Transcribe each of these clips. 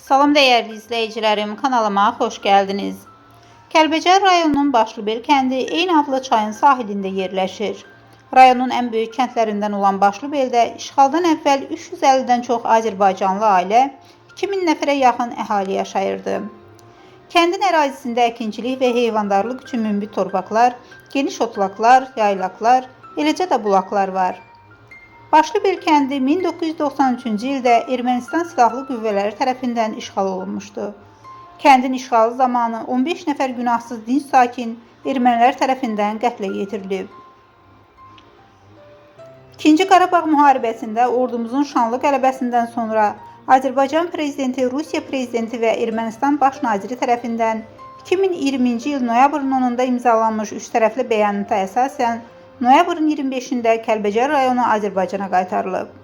Salam dəyərli izləyicilərim, kanalıma xoş gəldiniz. Kəlbəcər rayonunun Başlıbel kəndi eyni adlı çayın sahilində yerləşir. Rayonun ən böyük kəndlərindən olan Başlıbeldə işğaldan əvvəl 350-dən çox Azərbaycanlı ailə, 2000 nəfərə yaxın əhali yaşayırdı. Kəndin ərazisində əkinçilik və heyvandarlıq üçün münbit torpaqlar, geniş otlaqlar, yaylaqlar, eləcə də bulaqlar var. Başlıbel kəndi 1993-cü ildə Ermənistan silahlı qüvvələri tərəfindən işğal olunmuşdu. Kəndin işğalı zamanı 15 nəfər günahsız dinc sakin ermənilər tərəfindən qətlə yetirilib. İkinci Qarabağ müharibəsində ordumuzun şanlı qələbəsindən sonra Azərbaycan prezidenti, Rusiya prezidenti və Ermənistan baş naziri tərəfindən 2020-ci il noyabrın 10-da imzalanmış üç tərəfli bəyanata əsasən noyabrın 25-də Kəlbəcər rayonu Azərbaycana qaytarılıb.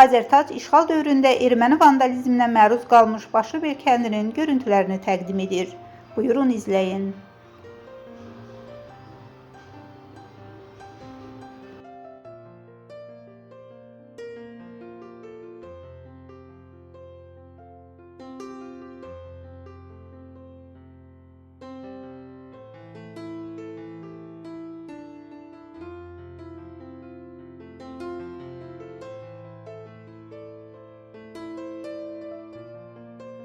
Azərtac işğal dövründə erməni vandalizminə məruz qalmış Başlıbel kəndinin görüntülərini təqdim edir. Buyurun izləyin.